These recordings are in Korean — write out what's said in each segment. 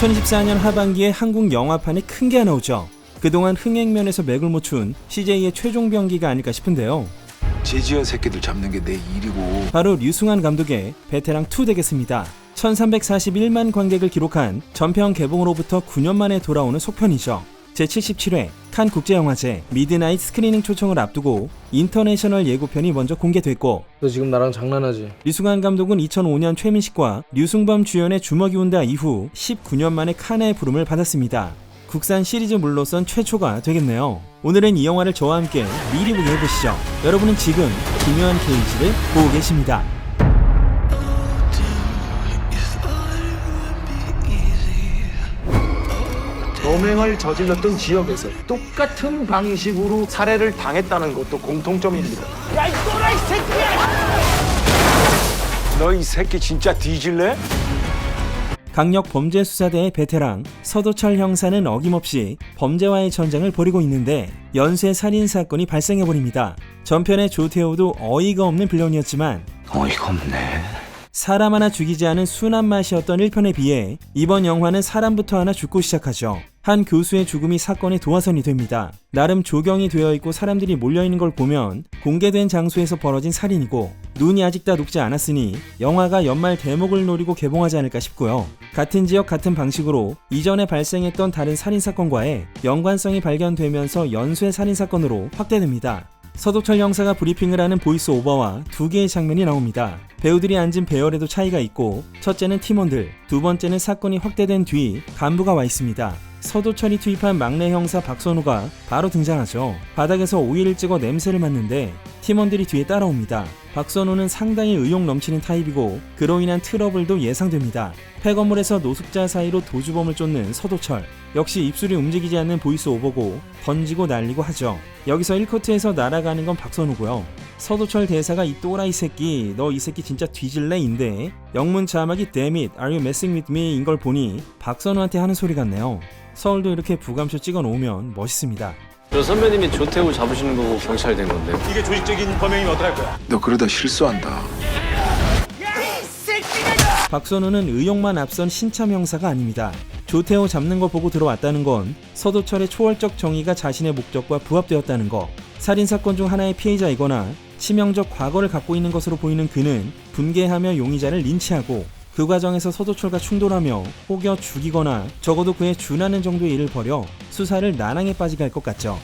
2024년 하반기에 한국 영화판에 큰게 하나 오죠. 그동안 흥행면에서 맥을 못춘 CJ의 최종 병기가 아닐까 싶은데요. 제지어 새끼들 잡는 게 내 일이고 바로 류승환 감독의 베테랑 2 되겠습니다. 1341만 관객을 기록한 전편 개봉으로부터 9년 만에 돌아오는 속편이죠. 제77회 칸 국제영화제 미드나잇 스크리닝 초청을 앞두고 인터내셔널 예고편이 먼저 공개됐고 너 지금 나랑 장난하지? 류승환 감독은 2005년 최민식과 류승범 주연의 주먹이 온다 이후 19년 만에 칸의 부름을 받았습니다. 국산 시리즈 물로선 최초가 되겠네요. 오늘은 이 영화를 저와 함께 미리 보게 해보시죠. 여러분은 지금 기묘한 케이지를 보고 계십니다. 범행을 저질렀던 지역에서 똑같은 방식으로 살해를 당했다는 것도 공통점입니다. 너이 새끼 진짜 뒤질래? 강력 범죄 수사대의 베테랑 서도철 형사는 어김없이 범죄와의 전쟁을 벌이고 있는데 연쇄 살인 사건이 발생해 버립니다. 전편의 조태호도 어이가 없는 빌런이었지만 어이가 없네 사람 하나 죽이지 않은 순한 맛이었던 1편에 비해 이번 영화는 사람부터 하나 죽고 시작하죠. 한 교수의 죽음이 사건의 도화선이 됩니다. 나름 조경이 되어 있고 사람들이 몰려 있는 걸 보면 공개된 장소에서 벌어진 살인이고 눈이 아직 다 녹지 않았으니 영화가 연말 대목을 노리고 개봉하지 않을까 싶고요. 같은 지역 같은 방식으로 이전에 발생했던 다른 살인 사건과의 연관성이 발견되면서 연쇄 살인 사건으로 확대됩니다. 서도철 형사가 브리핑을 하는 보이스 오버와 두 개의 장면이 나옵니다. 배우들이 앉은 배열에도 차이가 있고 첫째는 팀원들, 두 번째는 사건이 확대된 뒤 간부가 와 있습니다. 서도철이 투입한 막내 형사 박선우가 바로 등장하죠. 바닥에서 오일을 찍어 냄새를 맡는데 팀원들이 뒤에 따라옵니다. 박선우는 상당히 의욕 넘치는 타입이고 그로 인한 트러블도 예상됩니다. 폐건물에서 노숙자 사이로 도주범을 쫓는 서도철. 역시 입술이 움직이지 않는 보이스 오버고 던지고 날리고 하죠. 여기서 1커트에서 날아가는 건 박선우고요. 서도철 대사가 이 또라이 새끼 너 이 새끼 진짜 뒤질래인데 영문 자막이 Damn it, are you messing with me? 인걸 보니 박선우한테 하는 소리 같네요. 서울도 이렇게 부감쇼 찍어 놓으면 멋있습니다. 저 선배님이 조태우 잡으시는 거고 경찰 된 건데. 너 그러다 실수한다 박선우는 의욕만 앞선 신참 형사가 아닙니다. 조태호 잡는 거 보고 들어왔다는 건 서도철의 초월적 정의가 자신의 목적과 부합되었다는 거. 살인 사건 중 하나의 피해자이거나 치명적 과거를 갖고 있는 것으로 보이는 그는 분개하며 용의자를 린치하고 그 과정에서 서도철과 충돌하며 혹여 죽이거나 적어도 그에 준하는 정도의 일을 벌여 수사를 난항에 빠지게 할 것 같죠.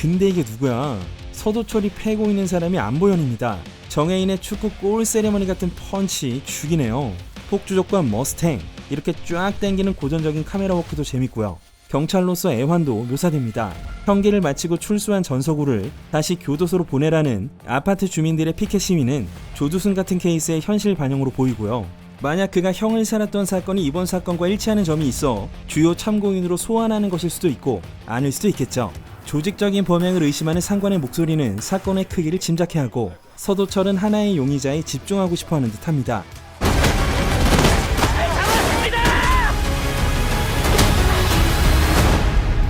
근데 이게 누구야? 서도철이 패고 있는 사람이 안보현입니다. 정혜인의 축구 골 세레머니 같은 펀치 죽이네요. 폭주족과 머스탱 이렇게 쫙 당기는 고전적인 카메라 워크도 재밌고요. 경찰로서 애환도 묘사됩니다. 형기를 마치고 출소한 전서구를 다시 교도소로 보내라는 아파트 주민들의 피켓 시위는 조두순 같은 케이스의 현실 반영으로 보이고요. 만약 그가 형을 살았던 사건이 이번 사건과 일치하는 점이 있어 주요 참고인으로 소환하는 것일 수도 있고 아닐 수도 있겠죠. 조직적인 범행을 의심하는 상관의 목소리는 사건의 크기를 짐작해 하고 서도철은 하나의 용의자에 집중하고 싶어 하는 듯 합니다.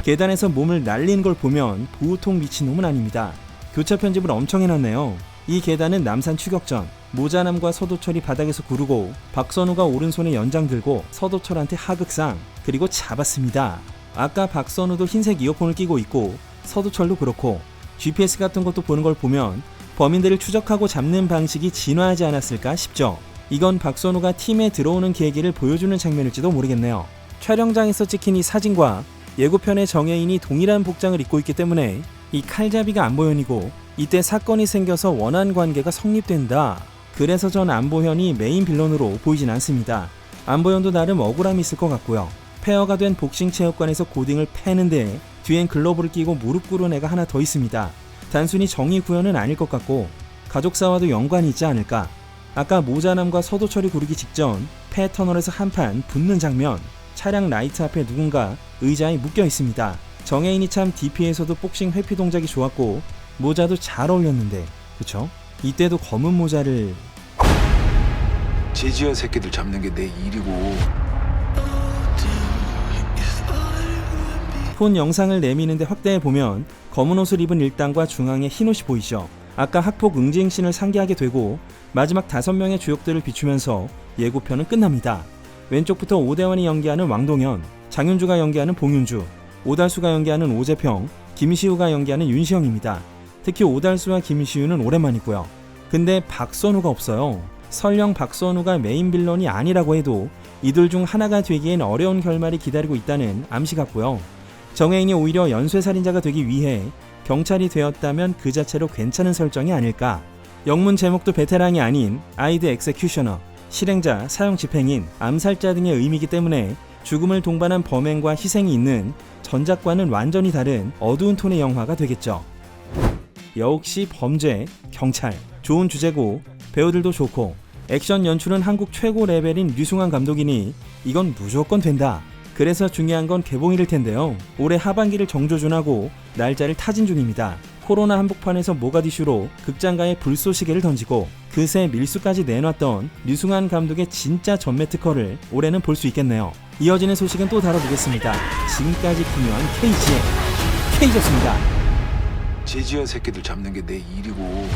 계단에서 몸을 날린 걸 보면 보통 미친놈은 아닙니다. 교차 편집을 엄청 해놨네요. 이 계단은 남산 추격전. 모자남과 서도철이 바닥에서 구르고 박선우가 오른손에 연장 들고 서도철한테 하극상 그리고 잡았습니다. 아까 박선우도 흰색 이어폰을 끼고 있고 서도철도 그렇고 GPS 같은 것도 보는 걸 보면 범인들을 추적하고 잡는 방식이 진화하지 않았을까 싶죠. 이건 박선우가 팀에 들어오는 계기를 보여주는 장면일지도 모르겠네요. 촬영장에서 찍힌 이 사진과 예고편의 정혜인이 동일한 복장을 입고 있기 때문에 이 칼잡이가 안보현이고 이때 사건이 생겨서 원한 관계가 성립된다. 그래서 전 안보현이 메인 빌런으로 보이진 않습니다. 안보현도 나름 억울함이 있을 것 같고요. 폐허가 된 복싱 체육관에서 고딩을 패는데 뒤엔 글러브를 끼고 무릎 꿇은 애가 하나 더 있습니다. 단순히 정의 구현은 아닐 것 같고 가족사와도 연관이 있지 않을까. 아까 모자남과 서도철이 구르기 직전 폐터널에서 한판 붙는 장면 차량 라이트 앞에 누군가 의자에 묶여 있습니다. 정혜인이 참 DP에서도 복싱 회피 동작이 좋았고 모자도 잘 어울렸는데 그쵸? 이때도 검은 모자를 제지어 새끼들 잡는 게 내 일이고 폰 영상을 내미는데 확대해 보면 검은 옷을 입은 일당과 중앙에 흰 옷이 보이죠. 아까 학폭 응징신을 상기하게 되고 마지막 다섯 명의 주역들을 비추면서 예고편은 끝납니다. 왼쪽부터 오대원이 연기하는 왕동현, 장윤주가 연기하는 봉윤주, 오달수가 연기하는 오재평, 김시우가 연기하는 윤시영입니다. 특히 오달수와 김시우는 오랜만이고요. 근데 박선우가 없어요. 설령 박선우가 메인 빌런이 아니라고 해도 이들 중 하나가 되기엔 어려운 결말이 기다리고 있다는 암시 같고요. 정혜인이 오히려 연쇄살인자가 되기 위해 경찰이 되었다면 그 자체로 괜찮은 설정이 아닐까. 영문 제목도 베테랑이 아닌 아이드 엑세큐셔너, 실행자, 사형 집행인, 암살자 등의 의미이기 때문에 죽음을 동반한 범행과 희생이 있는 전작과는 완전히 다른 어두운 톤의 영화가 되겠죠. 역시 범죄, 경찰, 좋은 주제고 배우들도 좋고 액션 연출은 한국 최고 레벨인 류승환 감독이니 이건 무조건 된다. 그래서 중요한 건 개봉일일 텐데요. 올해 하반기를 정조준하고 날짜를 타진 중입니다. 코로나 한복판에서 모가디슈로 극장가의 불쏘시개를 던지고 그새 밀수까지 내놨던 류승환 감독의 진짜 전매 특허를 올해는 볼 수 있겠네요. 이어지는 소식은 또 다뤄보겠습니다. 지금까지 기묘한 KG의 K졌습니다. 제지현 새끼들 잡는 게 내 일이고